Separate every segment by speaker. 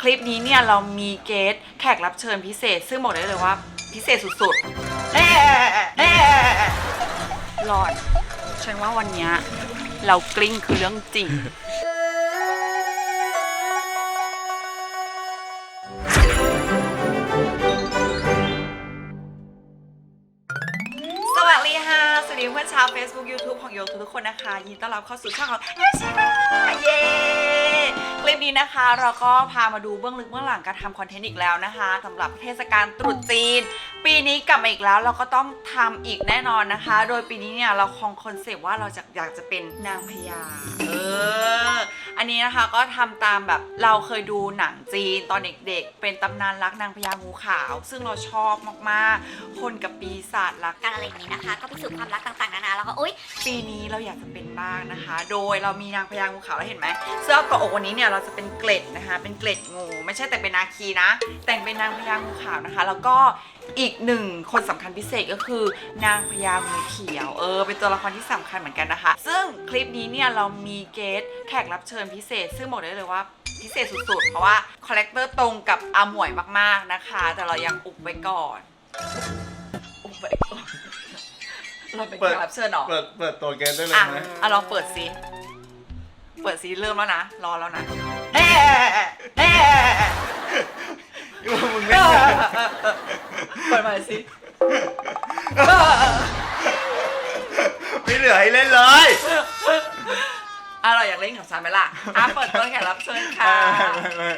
Speaker 1: คลิปนี้เนี่ยเรามีเกสแขกรับเชิญพิเศษ ซึ่งบอกได้เลยว่าพิเศษสุดๆเอ๊ะเอ๊ะหลอดฉันว่าวันเนี้ยเรากลิ้งคือเรื่องจริง สวัสดีค่ะ สวัสดีเพื่อนชาว Facebook YouTube ของโยทุกๆคนนะคะ ยินดีต้อนรับเข้าสู่ช่องของเอชิมาเย้ คลิปนี้นะคะ เราก็พามาดูเบื้องลึกเบื้องหลังการทำคอนเทนต์อีกแล้วนะคะสำหรับเทศกาลตรุษจีน ปีนี้กลับมาอีกแล้วเราก็ต้องทำอีกแน่นอนนะคะ โดยปีนี้เนี่ยเราคงคอนเซปต์ว่าเราจะอยากจะเป็นนางพญาเอออันนี้นะคะก็ทำตามแบบเราเคยดูหนังจีนตอนเด็กๆ เป็นตำนานรักนางพญางูขาว ซึ่งเราชอบมากๆ คนกับปีศาจรัก
Speaker 2: การอะไรอย่างนี้นะคะ ก็พิสูจน์ความรักต่างๆนานาแล้วก็อุ้ย
Speaker 1: ปีนี้เราอยากจะเป็นบ้างนะคะ โดยเรามีนางพญางูขาวแล้วเห็นไหมเสื้อเกาะอกวันนี้เนี่ยเราจะเป็นเกล็ดนะคะ เป็นเกล็ดงู ไม่ใช่แต่เป็นนาคีนะ แต่งเป็นนางพญางูขาวนะคะ แล้วก็อีกหนึ่งคนสำคัญพิเศษก็คือนางพญางูเขียว เออ เป็นตัวละครที่สำคัญเหมือนกันนะคะ ซึ่งคลิปนี้เนี่ยเรามีเกสแขกรับเชิญพิเศษ ซึ่งบอกได้เลยว่าพิเศษสุดๆ เพราะว่าคาแรคเตอร์ตรงกับอาหมวยมากๆนะคะ แต่เรายังอุบไว้ก่อนอุบไว้ก่อนเราเป็นแขกรับเชิญเหรอ
Speaker 3: เปิดเปิดตัวเกมได้เลย
Speaker 1: อะ
Speaker 3: ไหม
Speaker 1: อะลองเปิดซิเปิดซิเริ่มแล้วนะ รอแล้วนะ เอ๊ะเอ๊ะ
Speaker 3: มึงไม่
Speaker 1: เปิดมาสิ
Speaker 3: ไม่เหลือให้เล่นเลย
Speaker 1: อะเราอยากเล่นกับซานไหมล่ะอะเปิดตัวแขกรับเชิญค่ะ ไม่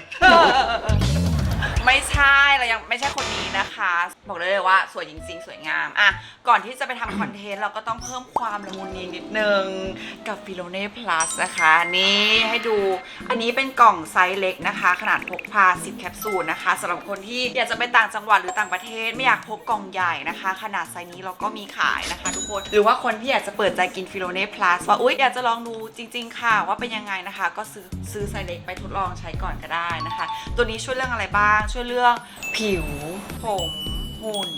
Speaker 1: ไม่ใช่เรายังไม่ใช่คนนี้นะคะ บอกได้เลยว่าสวยจริงๆ สวยงามอะก่อนที่จะไปทำคอนเทนต์เราก็ต้องเพิ่มความละมุนนีนิดนึง กับฟิโลเน่พลัสนะคะ นี่ให้ดูอันนี้เป็นกล่องไซส์เล็กนะคะ ขนาดพกพา 10 แคปซูลนะคะสำหรับคนที่อยากจะไปต่างจังหวัดหรือต่างประเทศไม่อยากพกกล่องใหญ่นะคะ ขนาดไซส์นี้เราก็มีขายนะคะ ทุกคนหรือว่าคนที่อยากจะเปิดใจกินฟิโลเน่พลัสว่าอุ๊ยอยากจะลองดูจริง ๆ ค่ะว่าเป็นยังไงนะคะ ก็ซื้อซื้อไซส์เล็กไปทดลองใช้ก่อนก็ได้นะคะ ตัวนี้ช่วยเรื่องอะไรบ้างช่วยเรื่องผิว ผมหุ่น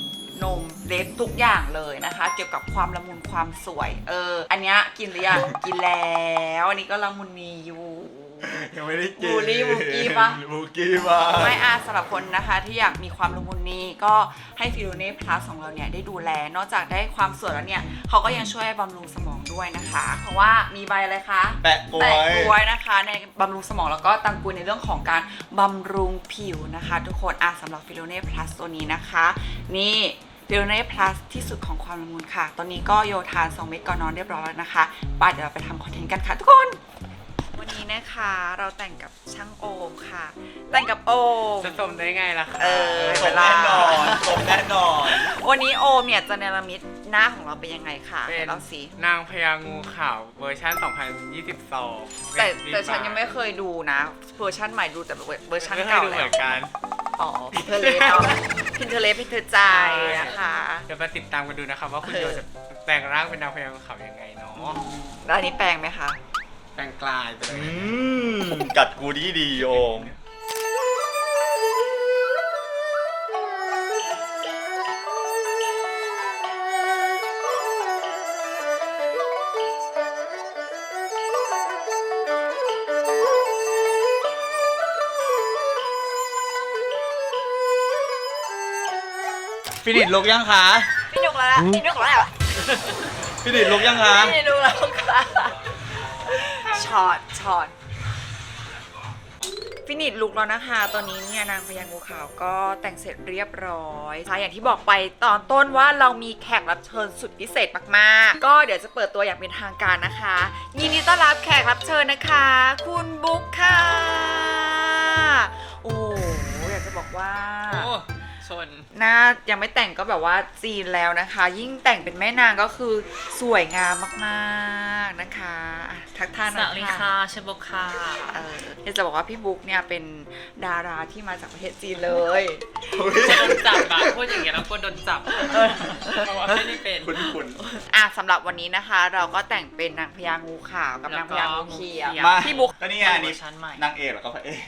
Speaker 1: นมเล็บทุกอย่างเลยนะคะ เกี่ยวกับความละมุนความสวย เออ อันเนี้ยกินหรือยังกินแล้ว อันนี้ก็ละมุนมีอยู่
Speaker 3: ยังไม่ได้กิน
Speaker 1: บูลลี่บูกี้ปะ
Speaker 3: บูกี้ปะ
Speaker 1: ไม่อาสำหรับคนนะคะที่อยากมีความละมุนนี้ก็ให้ฟิโลเน่พลัสของเราเนี่ยได้ดูแล นอกจากได้ความสวยแล้วเนี่ยเขาก็ยังช่วยบำรุงสมองด้วยนะคะ เพราะว่ามีใบอะไรคะ
Speaker 3: แปะป่ว
Speaker 1: แปะ
Speaker 3: ย
Speaker 1: กล้วยนะคะ ในบำรุงสมองแล้วก็ตังกุยในเรื่องของการบำรุงผิวนะคะ ทุกคนอะสำหรับฟิโลเน่พลัสตัวนี้นะคะ นี่ฟิโลเน่พลัสที่สุดของความละมุนค่ะ ตอนนี้ก็โยทาน 2 เม็ดก่อนนอนเรียบร้อยแล้วนะคะไป่ะเดี๋ยวเราไปทำคอนเทนต์กันค่ะทุกคนวั นนี้นะคะ เราแต่งกับช่างโอมค่ะ แต่งกับโอม
Speaker 4: จะสมได้ไงล่ะคะ
Speaker 1: เออ
Speaker 3: สมแน่นอนสมแน่นอน
Speaker 1: วันนี้โอมเนี่ยจะเนรมิตหน้าของเราเป็นยังไงคะ
Speaker 4: เป็น
Speaker 1: เราสิ
Speaker 4: นางพญางูขาวเวอร์ชัน2022
Speaker 1: แต่แต่ฉันยังไม่เคยดูนะเวอร์ชันใหม่ดูแต่เวอร์ชัน
Speaker 4: ไม่เคย
Speaker 1: เก่า
Speaker 4: ดูเห
Speaker 1: แล้
Speaker 4: มื
Speaker 1: ว
Speaker 4: อนกัน
Speaker 1: อ๋อพินเทเลสเนาะพินเทเลสพินเทอร์ใจนะคะ
Speaker 4: เดี๋ยวมาติดตามกันดูนะครับว่าคุณ
Speaker 1: เออ
Speaker 4: โยจะแปลงร่างเป็นนางพญางูขาวยังไงเนาะ
Speaker 1: แล้วอันนี้แปลงไหมคะ
Speaker 4: แปลงกลายไปเลย
Speaker 3: อืมกัดกูดีดีโอมพี่ดิดลุกยังคะ
Speaker 1: พี่นุกแล้วล่ะพี่นุกแล้วล่ะ
Speaker 3: พี่ดิดลุกยังคะ
Speaker 1: พี่นุกแล้วค่ะ ช็อตช็อตฟินิชลุกแล้วนะคะ ตอนนี้เนี่ยนางพญางูขาวก็แต่งเสร็จเรียบร้อยค่ะอย่างที่บอกไปตอนต้นว่าเรามีแขกรับเชิญสุดพิเศษมากๆ ก็เดี๋ยวจะเปิดตัวอย่างเป็นทางการนะคะ ยินดีต้อนรับแขกรับเชิญนะคะ คุณบุ๊คค่ะ โอ้อยากจะบอกว่า
Speaker 4: โอ้ ชน
Speaker 1: หน้ายังไม่แต่งก็แบบว่าจีนแล้วนะคะ ยิ่งแต่งเป็นแม่นางก็คือสวยงามมากๆนะคะอะทักทายห
Speaker 5: ส
Speaker 1: น่อย
Speaker 5: วัสดี
Speaker 1: ค่ะ
Speaker 5: ค่ะชื่อบุ๊กค่ะ
Speaker 1: เอออยากจะบอกว่าพี่บุ๊กเนี่ยเป็นดาราที่มาจากประเทศจีนเลย
Speaker 5: จะโดนจับอะพูดอย่างเงี้ยแล้วกลัวโดนจับเพราะว่าไม่ได้เป็น
Speaker 3: คุณคุณ
Speaker 1: อะสำหรับวันนี้นะคะ เราก็แต่งเป็นนางพญางูขาวกับ
Speaker 5: แล้
Speaker 1: นาง
Speaker 5: ว
Speaker 1: พ
Speaker 5: ก็
Speaker 1: ญางูเขียว
Speaker 5: งูเขียว
Speaker 3: มา
Speaker 1: พี่บุ๊ก
Speaker 3: ก็นี่ไงอัน
Speaker 5: เว
Speaker 3: นี้
Speaker 5: อร์ชันใหม่
Speaker 3: นางเอกแล้วก็พระเอก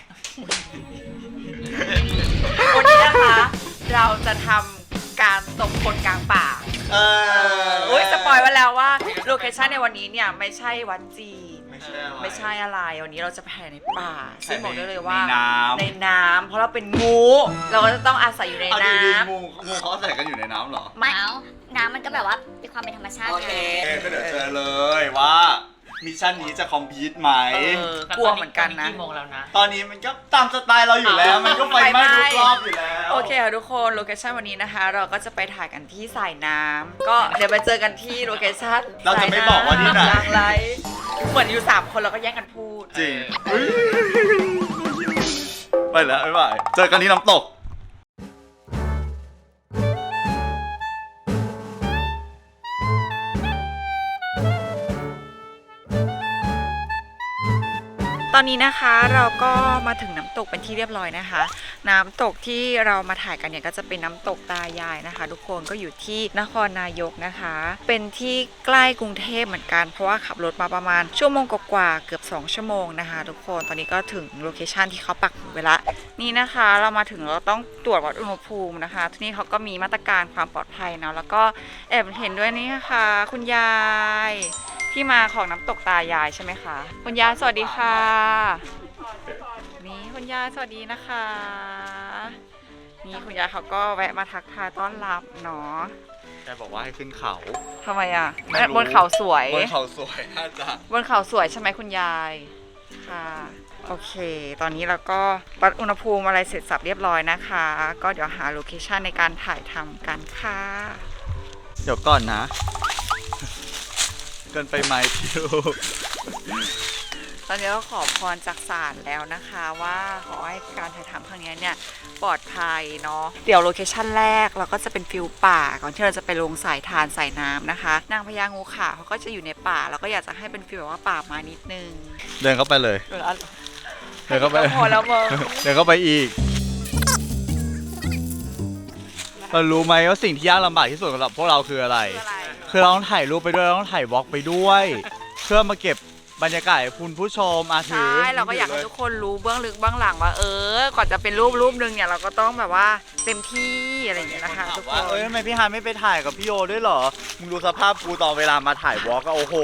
Speaker 1: วันนี้นะคะ เราจะทำการตกคนกลางป่า
Speaker 3: เออ
Speaker 1: อุ้ยสปอยไว้แล้วว่าโลเคชั่นในวันนี้เนี่ยไม่ใช่วัดจีน
Speaker 3: ไม่ใช่อะไร
Speaker 1: ไม่ใช่อะไร วันนี้เราจะไปถ่ายในป่า ซึ่งบอกได้เลยว่า
Speaker 3: ในน้ำ
Speaker 1: ในน้ราะเราเป็นงู เราก็จะต้องอาศัยอยู่ใน
Speaker 3: เอา
Speaker 1: น้
Speaker 3: ดีๆงูงูเขาอาศัยกันอยู่ในน้ำเหรอ
Speaker 2: ไม่น้ำมันก็แบบว่ามีความเป็นธรรมชาำติ
Speaker 1: โอเค
Speaker 2: ไง
Speaker 3: เอ้ก็เดี๋ยวเจอเลยว่า มิชชั่นนี้จะคอมพลีทไหม
Speaker 1: เออกลัวเหมือนกันนะ
Speaker 5: กี่โมงแล้วนะ
Speaker 3: ตอนนี้มันก็ตามสไตล์เราอยู่แล้ว มันก็ไฟไหม้ทุกรอบอยู่แล้ว
Speaker 1: โอเคค่ะทุกคนโลเคชันวันนี้นะคะ เราก็จะไปถ่ายกันที่สายน้ำก็เดี๋ยวไปเจอกันที่โลเคชัน
Speaker 3: เราจะไม่บอกว่าที่ไหน
Speaker 1: ลางไรเหมือนอยู่สามคนเราก็แย่งกันพูด
Speaker 3: จริง ไปแล้วบ๊ายบายเจอกันที่น้ำตก
Speaker 1: ตอนนี้นะคะเราก็มาถึงน้ำตกเป็นที่เรียบร้อยนะคะ น้ำตกที่เรามาถ่ายกันเนี่ยก็จะเป็นน้ำตกตายายนะคะ ทุกคนก็อยู่ที่นครนายกนะคะ เป็นที่ใกล้กรุงเทพเหมือนกัน เพราะว่าขับรถมาประมาณชั่วโมงกว่าเกือบ 2 ชั่วโมงนะคะ ทุกคนตอนนี้ก็ถึงโลเคชันที่เขาปักหมุดไว้ละนี่นะคะเรามาถึงเราต้องตรวจวัดอุณหภูมินะคะ ที่นี่เขาก็มีมาตรการความปลอดภัยเนาะแล้วก็แอบเห็นด้วยนี่ค่ะ คุณยาย ที่มาของน้ำตกตายายใช่ไหมคะ คุณยายสวัสดีค่ะ นี่คุณยายสวัสดีนะคะ นี่คุณยายเขาก็แวะมาทักทายต้อนรับเนาะ
Speaker 3: แกบอกว่าให้ขึ้นเขา
Speaker 1: ทำไมอะ
Speaker 3: ไม่รู้
Speaker 1: บนเขาสวย
Speaker 3: บนเขาสวยน่าจะ
Speaker 1: บนเขาสวยใช่ไหมคุณยาย ค่ะ โอเค ตอนนี้เราก็วัดอุณหภูมิอะไรเสร็จสับเรียบร้อยนะคะ ก็เดี๋ยวหาโลเคชันในการถ่ายทำกันค่ะ
Speaker 3: เดี๋ยวก่อนนะเกินไปไหมทิว
Speaker 1: ตอนนี้เราขอพรจากศาลแล้วนะคะว่าขอให้การถ่ายทำครั้งนี้เนี่ยปลอดภัยเนาะเดี๋ยวโลเคชั่นแรกเราก็จะเป็นฟิลป่า ก่อนที่เราจะไปลงสายทานสายน้ำนะคะ นางพญางูขาวเขาก็จะอยู่ในป่าเราก็อยากจะให้เป็นฟิลแบบว่าป่ามานิดนึง
Speaker 3: เดินเข้าไปเลย
Speaker 1: เออเอา
Speaker 3: เดินเข้าไป
Speaker 1: ก็พอแล้วมึง
Speaker 3: เดินเข้าไปอีกเรารู้ไหมว่าสิ่งที่ยากลำบากที่สุดสำหรับพวกเราคืออะไร
Speaker 1: คืออะไร
Speaker 3: คือเราต้องถ่ายรูปไปด้วยเราต้องถ่ายวอล์กไปด้วย เพื่อมาเก็บบรรยากาศให้คุณผู้ชมอาถื
Speaker 1: ใช่
Speaker 3: อ
Speaker 1: เราก็อยากให้ทุกคนรู้เบื้องลึกเบื้องหลังว่าเออ ก่อนจะเป็นรูปรูปหนึงเนี่ยเราก็ต้องแบบว่าเต็มที่อะไรอย่างเงี้ยนะคะ
Speaker 3: ถาม
Speaker 1: ทุกค
Speaker 3: ว่านเอ้ยทำไมพี่ฮานไม่ไปถ่ายกับพี่โยด้วยเหรอมึงดูสภาพกูตอนเวลามาถ่ายวอล์กอะโอ้โห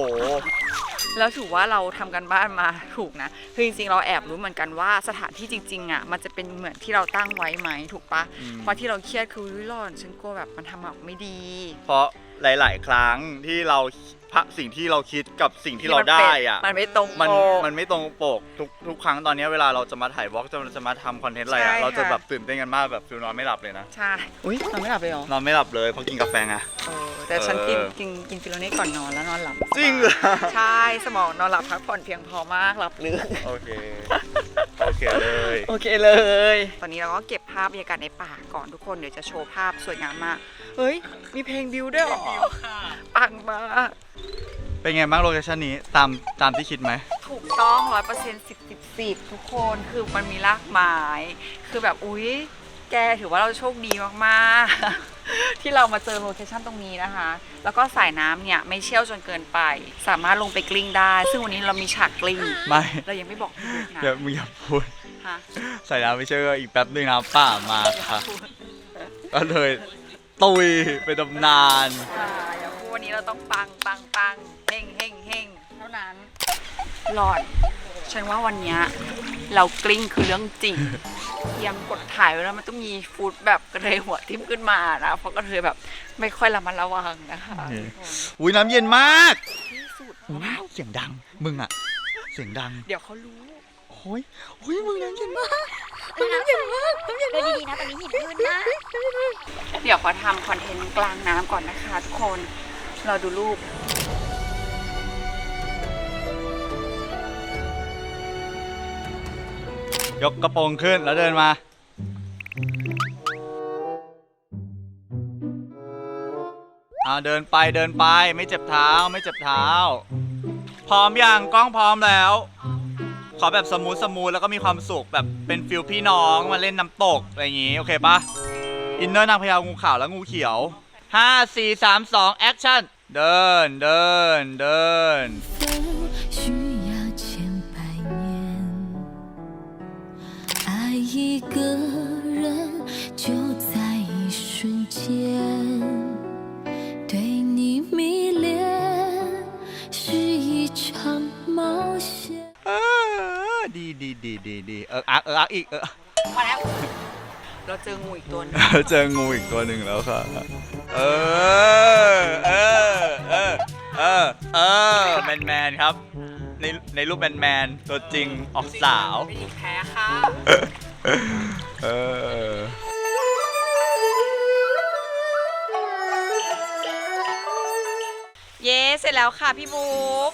Speaker 1: แล้วถือว่าเราทำกันบ้านมาถูกนะคือจริงๆเราแอบรู้เหมือนกันว่าสถานที่จริงๆอะมันจะเป็นเหมือนที่เราตั้งไว้ไหมถูกปะ
Speaker 3: อืม
Speaker 1: เพราะที่เราเครียดคือวิลอนฉันกลัวแบบมันทำออกไม่ดี
Speaker 3: เพราะ หลาย ๆ ครั้งที่เรา พะสิ่งที่เราคิดกับสิ่งที่เราได้อะ
Speaker 1: มันไม่ตรง
Speaker 3: มัน
Speaker 1: ปก
Speaker 3: มันไม่ตรงปกทุกทุกครั้งตอนนี้เวลาเราจะมาถ่ายวอล์กจะจะมาทำคอนเทนต์อะไร
Speaker 1: ใช่
Speaker 3: อะเราจะ
Speaker 1: ค่ะ
Speaker 3: แบบตื่นเต้นกันมากแบบฟิลนอนไม่หลับเลยนะ
Speaker 1: ใช่อุ้ยนอนไม่หลับเลยเหรอ
Speaker 3: นอนไม่หลับเลยเพราะกินกาแฟไง
Speaker 1: เออแต่ฉันกิน
Speaker 3: เออ
Speaker 1: กินกินฟิโลเน่ก่อนนอนแล้วนอนหลับ
Speaker 3: จริงเหรอ
Speaker 1: ใช่สมองนอนหลับพักผ่อนเพียงพอมากหลับลึก
Speaker 3: โอเคโอเคเลย
Speaker 1: โอเคเลย ตอนนี้เราก็เก็บภาพบรรยากาศในป่าก่อนทุกคนเดี๋ยวจะโชว์ภาพสวยงามมาก เฮ้ย มีเพลงบิวด้วยเหรอปังมาก
Speaker 3: เป็นไงบ้างโลเคชั่นนี้ตามตามที่คิดไหม
Speaker 1: ถูกต้องร้อยเปอร์เซ็นต์สิบสิบสิบทุกคนคือมันมีรากไม้คือแบบอุ๊ย แกถือว่าเราโชคดีมากๆ ที่เรามาเจอโลเคชั่นตรงนี้นะคะ แล้วก็สายน้ำเนี่ยไม่เชี่ยวจนเกินไป สามารถลงไปกลิ้งได้ ซึ่งวันนี้เรามีฉากกลิ้ง
Speaker 3: ไม่
Speaker 1: เรายังไม่บอกพี่บุ๊กนะ
Speaker 3: เดี๋ยวมึงอย่าพูด
Speaker 1: ฮะ
Speaker 3: ใส่น้ำไม่เชื่ออีกแป๊บนึงน้ำป่ามาค่ะ ก็เลยตุยไปดำนาน
Speaker 1: อ่าอย่าพูดวันนี้เราต้องปังปังปังเฮงเฮงเฮงเท่านั้น หลอด ฉันว่าวันเนี้ยเรากลิ้งคือเรื่องจริงเตรียมกดถ่ายไว้แล้วมันต้องมีฟูดแบบกระเทยหัวทิ่มขึ้นมานะ เพราะกระเทยแบบไม่ค่อยระมัดระวังนะคะ
Speaker 3: อืม
Speaker 1: ทุกคน
Speaker 3: อุ้ยน้ำเย็นมาก
Speaker 1: ที่สุด
Speaker 3: อุ๊ยเสียงดัง มึงอะเสียงดัง
Speaker 1: เดี๋ยวเขารู้
Speaker 3: โอ้ยโอ้ยมึงน้ำเย็นมาก
Speaker 2: น้ำเย็นมากน้ำเย็นมากดีๆนะตอนนี้หินขึ้นนะ
Speaker 1: เดี๋ยวขอทำคอนเทนต์กลางน้ำก่อนนะคะทุกคนเราดูรูป
Speaker 3: ยกกระโปรงขึ้นแล้วเดินมา อ่าเดินไปเดินไปไม่เจ็บเท้าไม่เจ็บเท้า พร้อมยังกล้องพร้อมแล้ว ขอแบบสมูทสมูทแล้วก็มีความสุขแบบเป็นฟิลพี่น้องมาเล่นน้ำตกอะไรอย่างงี้ โอเคปะอินเนอร์นางพญางูขาวและงูเขียว5 4 3 2แอคชั่นเดินเดินเดิน
Speaker 6: 一个人就在一瞬间，对你迷恋是一场冒险。
Speaker 3: เออดีดีดีดีดีเอออักเอออักอีกเออ
Speaker 1: มาแล้ว เราเจองูอีกตัวหนึง
Speaker 3: เจองูอีกตัวหนึ่งแล้วค่ะ เออ เออ เออ เออ เออ แมนแมนๆครับ ในในรูปแมนแมนๆตัวจริงออกสาว
Speaker 1: ไม่หญิงแท้ค่ะ
Speaker 3: เออ
Speaker 1: เย้เสร็จแล้วค่ะพี่บุ๊ก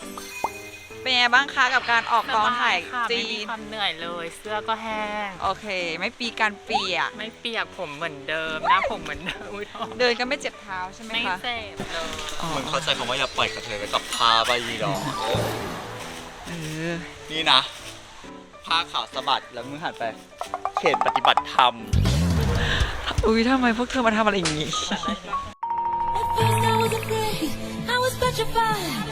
Speaker 1: เป็นไงบ้างคะกับการออกกองถ่าย
Speaker 5: ค่ะ
Speaker 1: จี
Speaker 5: ไม่มี
Speaker 1: น
Speaker 5: ความเหนื่อยเลย เสื้อก็แห้ง
Speaker 1: โอเค ไม่ปีการเปียก
Speaker 5: ไม่เปียกผมเหมือนเดิมหน้าผมเหมือนเดิมอุ๊ยท้อง
Speaker 1: เดินก็ไม่เจ็บเท้าใช่ไหม
Speaker 5: ไม่
Speaker 1: คะ
Speaker 5: เจ็บเลย
Speaker 3: มึงเข้าใจคำว่าอย่าปล่อยกระเทยไปกับพาไปยีดอก
Speaker 1: เออ
Speaker 3: นี่นะ ผ้าขาวสะบัดแล้วมึงหันไป เขตปฏิบัติธรรม
Speaker 1: อุ้ยทำไมพวกเธอมาทำอะไรอย่างนี้
Speaker 6: At first I was afraid, I was petrified.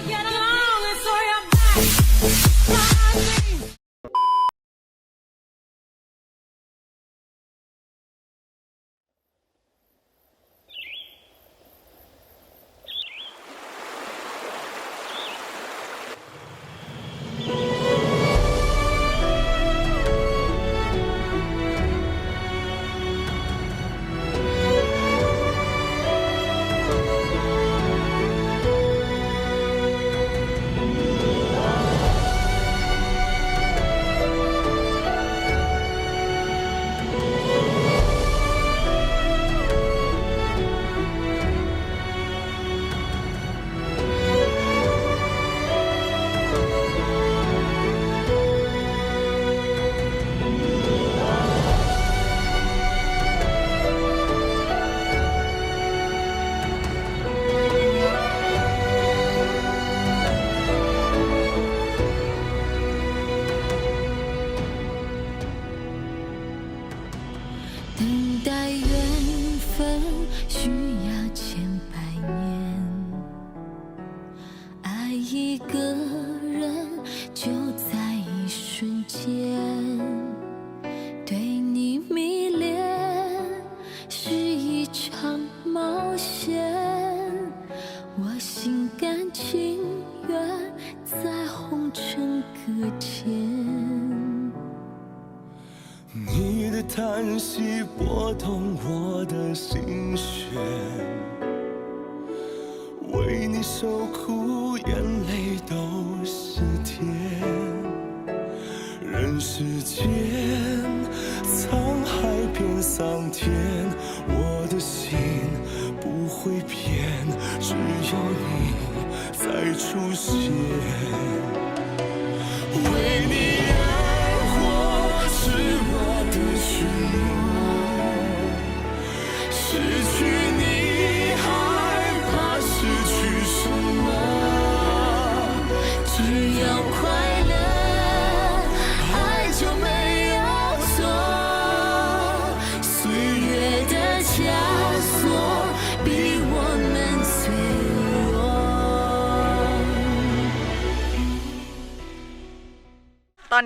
Speaker 6: 天，我
Speaker 7: 的心不会变，只要你再出现。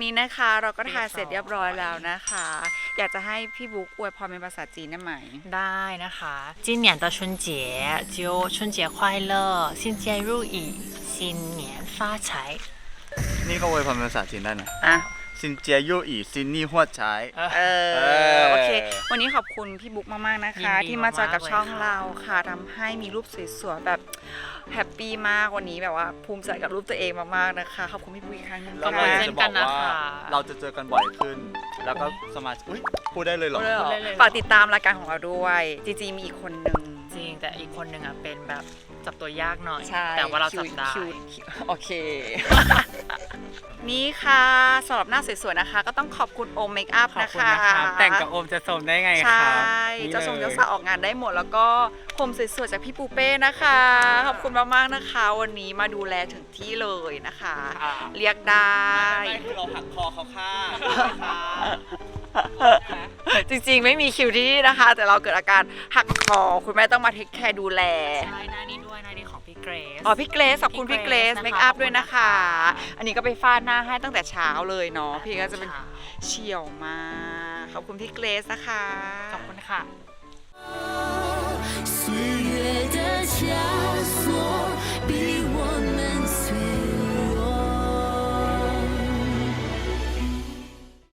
Speaker 1: นนี้นะคะเราก็ถ่ายเสร็จเรียบร้อยแล้วนะคะ อยากจะให้พี่บุ๊กอวยพรเป็นภาษาจีนได้ไหม
Speaker 5: ได้นะคะ今年的春节就春节快乐新年如意新年发财
Speaker 3: นี่ก็อวยพรเป็นภาษาจีนได้นะ
Speaker 1: อ่ะ
Speaker 3: ซินเจียยู่อีซินนี่หัวใช้
Speaker 1: เอ
Speaker 3: เอ
Speaker 1: อ
Speaker 3: อ
Speaker 1: โอเค วันนี้ขอบคุณพี่บุ๊กมากๆนะคะ
Speaker 5: ยินดี
Speaker 1: ที่มาจอยกับ
Speaker 5: มากๆเลย
Speaker 1: ช่อง
Speaker 5: ค่ะ
Speaker 1: เราค่ะทำให้มีรูปสวยๆแบบแฮปปี้มากวันนี้แบบว่า ภูมิใจกับรูปตัวเองมากๆนะคะขอบคุณพี่บุ๊กอีกครั้งหนึง
Speaker 3: เรา
Speaker 1: ค่ะ
Speaker 3: ก็อยาก
Speaker 5: เช่
Speaker 3: จะ
Speaker 5: น
Speaker 3: บ
Speaker 5: กั
Speaker 3: อนก
Speaker 5: นะ
Speaker 3: ว่า
Speaker 5: คะ
Speaker 3: เราจะเจอกันบ่อยขึ้น แล้วก็สมาชิกอุ้ยพูดได้เลยเหรอ
Speaker 1: พูดเลยเหรอ
Speaker 5: พูดได้เลย
Speaker 1: ฝากติดตามรายการของเราด้วยจริงๆมีอีกคนหนึ่ง
Speaker 5: จริงแต่อีกคนหนึ่งอะเป็นแบบจับตัวยากหน่อย
Speaker 1: ใช่
Speaker 5: แต่ว่าเราจับได้
Speaker 1: คิวคิวโอเค นี่ค่ะสำหรับหน้าสวยๆนะคะ ก็ต้องขอบคุณโอมเมคอัพ
Speaker 4: ขอบ
Speaker 1: นะ
Speaker 4: คุณ
Speaker 1: คะ
Speaker 4: นะครับแต่งกับโอมจะสมได้ไง
Speaker 1: ใช
Speaker 4: ครับ่นี่
Speaker 1: เจ้าทรง
Speaker 4: ลย
Speaker 1: เจ้าสาวออกงานได้หมดแล้วก็ผมสวยๆจากพี่ปูเป้นะคะ ขอบคุณมากๆนะคะ วันนี้มาดูแลถึงที่เลยนะคะ
Speaker 4: ค่ะ
Speaker 1: เรียกได้
Speaker 3: ไม่คือเราหักคอเขาค่ะ
Speaker 1: จริงๆ ไม่มีคิวที่นี่นะคะ แต่เราเกิดอาการหักคอคุณแม่ต้องมาเทคแคร์ดูแล
Speaker 5: ใช่หน้านี่ด้วยหน้านี่ของพี่เกรซ
Speaker 1: อ๋อพี่เกรซขอบคุณพี่เกรซ
Speaker 5: เม
Speaker 1: คอัพด้วยนะคะ อันนี้ก็ไปฟาดหน้าให้ตั้งแต่เช้าเลยเนาะพี่ก็จะเป็นเฉียวมาขอบคุณพี่เกรซนะคะ
Speaker 5: ขอบคุณค่ะ